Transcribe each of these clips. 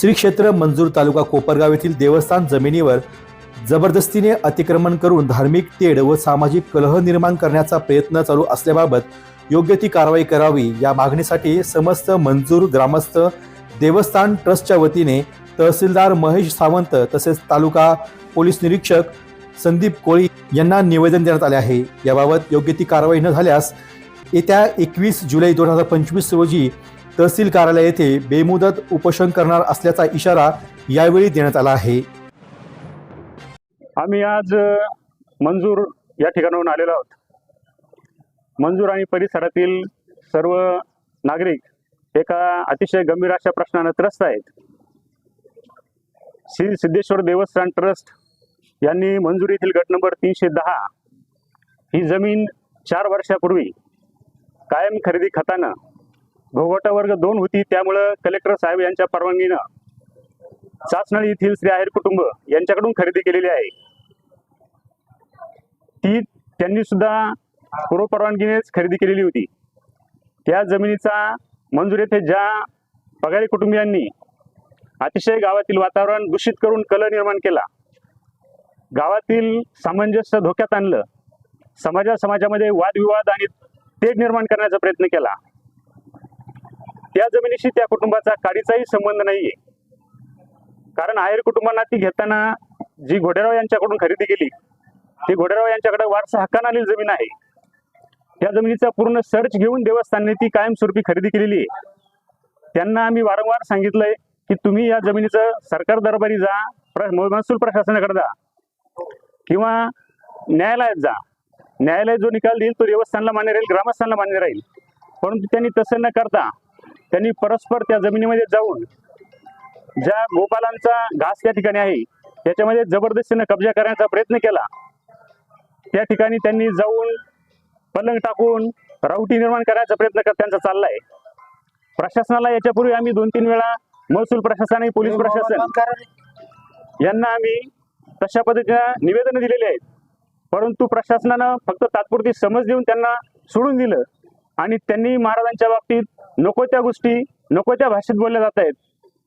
श्री क्षेत्र मंजूर तालुका कोपरगाव येथील देवस्थान जमिनीवर जबरदस्तीने अतिक्रमण करून धार्मिक तेढ व सामाजिक कलह निर्माण करण्याचा प्रयत्न चालू असल्याबाबत योग्य ती कारवाई करावी या मागणीसाठी समस्त मंजूर ग्रामस्थ देवस्थान ट्रस्टच्या वतीने तहसीलदार महेश सावंत तसेच तालुका पोलीस निरीक्षक संदीप कोळी यांना निवेदन देण्यात आले आहे. याबाबत योग्य ती कारवाई न झाल्यास येत्या एकवीस जुलै दोन हजार पंचवीस रोजी तहसील कार्यालय येथे बेमुदत उपोषण करणार असल्याचा इशारा यावेळी देण्यात आला आहे. आम्ही आज मंजूर या ठिकाणाहून आलेलो आहोत. मंजूर आणि परिसरातील सर्व नागरिक एका अतिशय गंभीर अशा प्रश्नानं त्रस्त आहेत. श्री सिद्धेश्वर देवस्थान ट्रस्ट यांनी मंजूर येथील गट नंबर तीनशे दहा ही जमीन चार वर्षापूर्वी कायम खरेदी खतानं भोगवटा वर्ग दोन होती त्यामुळं कलेक्टर साहेब यांच्या परवानगीनं चाचणळी येथील श्री आहेर कुटुंब यांच्याकडून खरेदी केलेली आहे. ती त्यांनी सुद्धा पूर्व परवानगीनेच खरेदी केलेली होती. त्या जमिनीचा मंजूर येथे ज्या पगारी कुटुंबियांनी अतिशय गावातील वातावरण दूषित करून कल निर्माण केला गावातील सामंजस्य धोक्यात आणलं समाजा समाजामध्ये वादविवाद आणि तेढ निर्माण करण्याचा प्रयत्न केला. त्या जमिनीशी त्या कुटुंबाचा काडीचाही संबंध नाहीये. कारण आहेर कुटुंबांना ती घेताना जी घोडेराव यांच्याकडून खरेदी केली ती घोडेराव यांच्याकडे वारसा हक्कान आलेली जमीन आहे. त्या जमिनीचा पूर्ण सर्च घेऊन देवस्थानने ती कायमस्वरूपी खरेदी केलेली आहे. त्यांना आम्ही वारंवार सांगितलंय की तुम्ही या जमिनीचं सरकार दरबारी जा प्र- महसूल प्रशासनाकडे जा. किंवा न्यायालयात जा. न्यायालय जो निकाल देईल तो देवस्थानला मान्य राहील ग्रामस्थांना मान्य राहील. परंतु त्यांनी तसं न करता त्यांनी परस्पर त्या जमिनीमध्ये जाऊन ज्या गोपालांचा घास त्या ठिकाणी आहे त्याच्यामध्ये जबरदस्तीने कब्जा करण्याचा प्रयत्न केला. त्या ठिकाणी त्यांनी जाऊन पलंग टाकून रावटी निर्माण करण्याचा प्रयत्न कर- त्यांचा चाललाय. प्रशासनाला याच्यापूर्वी आम्ही दोन तीन वेळा महसूल प्रशासन आणि पोलीस प्रशासन यांना आम्ही तशा पद्धतीनं निवेदन दिलेले आहेत. परंतु प्रशासनानं फक्त तात्पुरती समज देऊन त्यांना सोडून दिलं आणि त्यांनी महाराजांच्या बाबतीत नको त्या गोष्टी नको त्या भाषेत बोलल्या जात आहेत.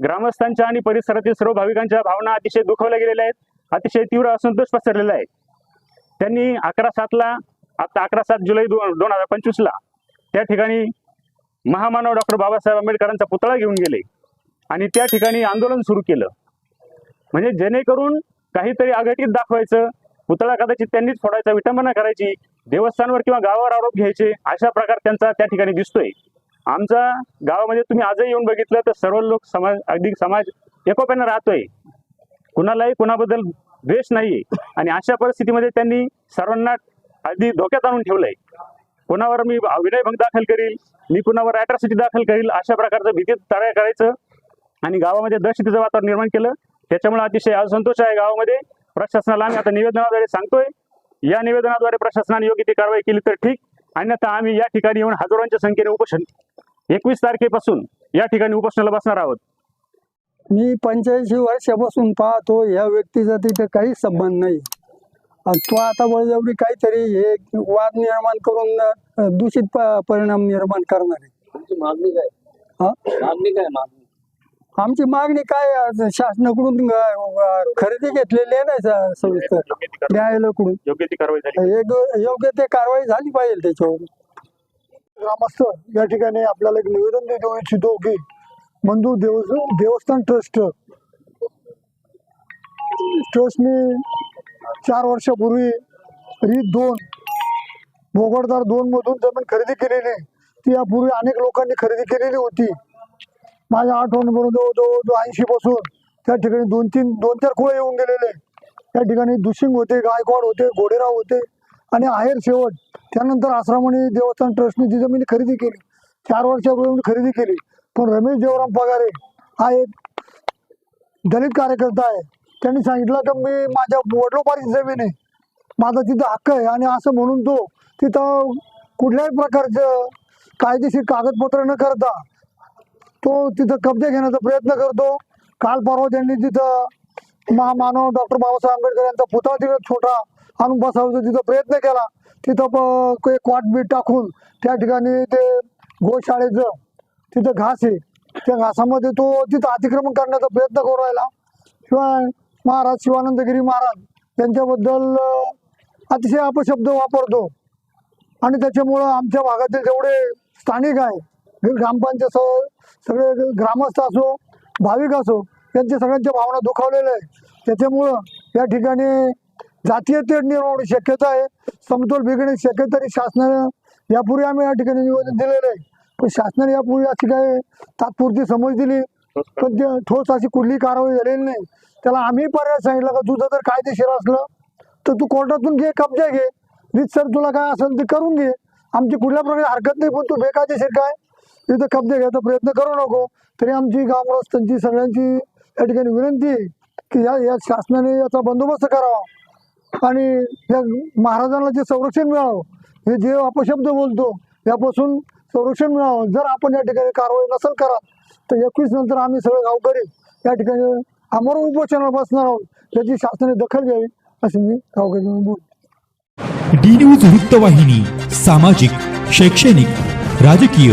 ग्रामस्थांच्या आणि परिसरातील सर्व भाविकांच्या भावना अतिशय दुखवल्या गेलेल्या आहेत अतिशय तीव्र असंतोष पसरलेला आहे. त्यांनी अकरा सातला आता अकरा सात जुलै दोन दोन हजार पंचवीसला त्या ठिकाणी महामानव डॉक्टर बाबासाहेब आंबेडकरांचा पुतळा घेऊन गेले आणि त्या ठिकाणी आंदोलन सुरू केलं. म्हणजे जेणेकरून काहीतरी आघाडीत दाखवायचं पुतळा कदाचित त्यांनीच फोडायचा विटंबना करायची देवस्थानवर किंवा गावावर आरोप घ्यायचे अशा प्रकार त्यांचा त्या ठिकाणी दिसतोय. आमच्या गावामध्ये तुम्ही आजही येऊन बघितलं तर सर्व लोक समाज अगदी समाज एकोप्यानं राहतोय. कुणालाही कुणाबद्दल द्वेष नाहीये आणि अशा परिस्थितीमध्ये त्यांनी सर्वांना अगदी धोक्यात आणून ठेवलंय. कोणावर मी विनयभंग दाखल करील मी कुणावर अॅट्रॉसिटी दाखल करील अशा प्रकारचं भीती तयार करायचं. आणि गावामध्ये दहशतीचं वातावरण निर्माण केलं. त्याच्यामुळे अतिशय असंतोष आहे गावामध्ये. प्रशासनाला आम्ही आता निवेदनाद्वारे सांगतोय. या निवेदनाद्वारे प्रशासनाने योग्य ती कारवाई केली तर ठीक. अन्यथा आम्ही या ठिकाणी येऊन हजारोंच्या संख्येने उपोषण एकवीस तारखेपासून या ठिकाणी उपोषणाला बसणार आहोत. मी पंच्याऐंशी वर्षापासून पाहतो या व्यक्तीचा तिथे काहीच संबंध नाही. आणि तो आता बळजबरी काहीतरी हे वाद निर्माण करून दूषित प- परिणाम निर्माण करणार. आहे मागणी काय? हा? मागणी काय मागणी? आमची मागणी काय? शासनाकडून अ, खरेदी घेतलेली आहे ना स- सविस्तर. योग्य ती कारवाई- न्यायालयाकडून. योग्य ती कारवाई झाली. एक योग्य ते कारवाई झाली पाहिजे त्याच्यावर ग्रामस्थ या ठिकाणी आपल्याला एक निवेदन देऊ इच्छितो की मंजूर देव देवस्थान ट्रस्ट. ट्रस्टने चार वर्षापूर्वी रीत दोन भोगडदार दोन मधून जमीन खरेदी केलेली. ती यापूर्वी अनेक लोकांनी खरेदी केलेली होती. माझ्या आठवणीपर्यंत जवळ जवळ ऐंशी पासून त्या ठिकाणी दोन तीन दोन चार कुळे येऊन गेलेले. त्या ठिकाणी दुशिंग होते गायकवाड होते घोडेराव होते आणि आहेर शेवट. त्यानंतर आश्रमाने देवस्थान ट्रस्टने जी जमीन खरेदी केली चार वर्षापूर्वी खरेदी केली. पण रमेश देवराम पगारे हा एक दलित कार्यकर्ता आहे. त्यांनी सांगितलं की मी माझ्या वडलोपारीची जमीन आहे माझा तिथं हक्क आहे आणि असं म्हणून तो तिथं कुठल्याही प्रकारचं कायदेशीर कागदपत्र न करता तो तिथं कब्जा घेण्याचा प्रयत्न करतो. काल परवा त्यांनी तिथं महामानव डॉक्टर बाबासाहेब आंबेडकर यांचा पुतळा तिथं छोटा आणून बसवायचा तिथं प्रयत्न केला. तिथं प- एक वाट बीट टाकून त्या ठिकाणी ते गोशाळेचं तिथं घास आहे. त्या घासामध्ये तो तिथं अतिक्रमण करण्याचा प्रयत्न करू राहिला. शिवाय महाराज शिवानंदगिरी महाराज यांच्याबद्दल अतिशय अपशब्द वापरतो. आणि त्याच्यामुळं आमच्या भागातील जेवढे स्थानिक आहे ग्रामपंचायत सगळे ग्रामस्थ असो भाविक असो यांच्या सगळ्यांच्या भावना दुखावलेल्या आहे त्याच्यामुळं या ठिकाणी जातीय तेढ निर्माण होणे शक्यता आहे. समतोल बिघडण्याची शक्यता तरी शासनानं यापूर्वी आम्ही या ठिकाणी निवेदन दिलेलं आहे. पण शासनाने यापूर्वी अशी काय तात्पुरती समज दिली पण ते ठोस अशी कुठली कारवाई झालेली नाही. त्याला आम्ही पर्याय सांगितलं का तुझं जर कायदेशीर असलं तर तू कोर्टातून घे कब्जा घे. सर तुला काय असेल ते करून घे. आमची कुठल्या प्रकारे हरकत नाही पण तू बेकायदेशीर काय? इथं कब्जा घ्यायचा प्रयत्न करू नको. तरी आमची ग्रामस्थांची सगळ्यांची या ठिकाणी विनंती आहे की या या शासनाने याचा बंदोबस्त करावा. आणि या महाराजांना जे संरक्षण मिळावं हे जे अपशब्द बोलतो यापासून संरक्षण मिळावं. जर आपण या ठिकाणी कारवाई नसेल करा तर एकवीस नंतर आम्ही सगळे गावकरी या ठिकाणी अमर उपोषणावर बसणार आहोत याची शासनाने दखल घ्यावी असे मी गावकरी म्हणून बोलतो डी न्यूज वृत्तवाहिनी सामाजिक शैक्षणिक राजकीय